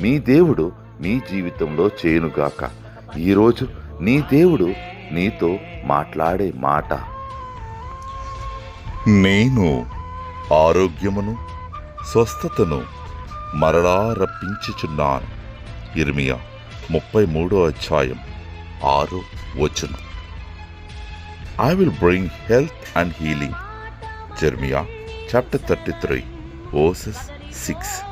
మీ దేవుడు నీ జీవితంలో చేయనుగాక. ఈరోజు నీ దేవుడు నీతో మాట్లాడే మాట. నేను ఆరోగ్యమును స్వస్థతను మరలా రప్పించుచున్నాను. ఇర్మియా ముప్పై మూడో అధ్యాయం ఆరు వచనం. I will bring health and healing Jeremiah chapter thirty three ఓసెస్ six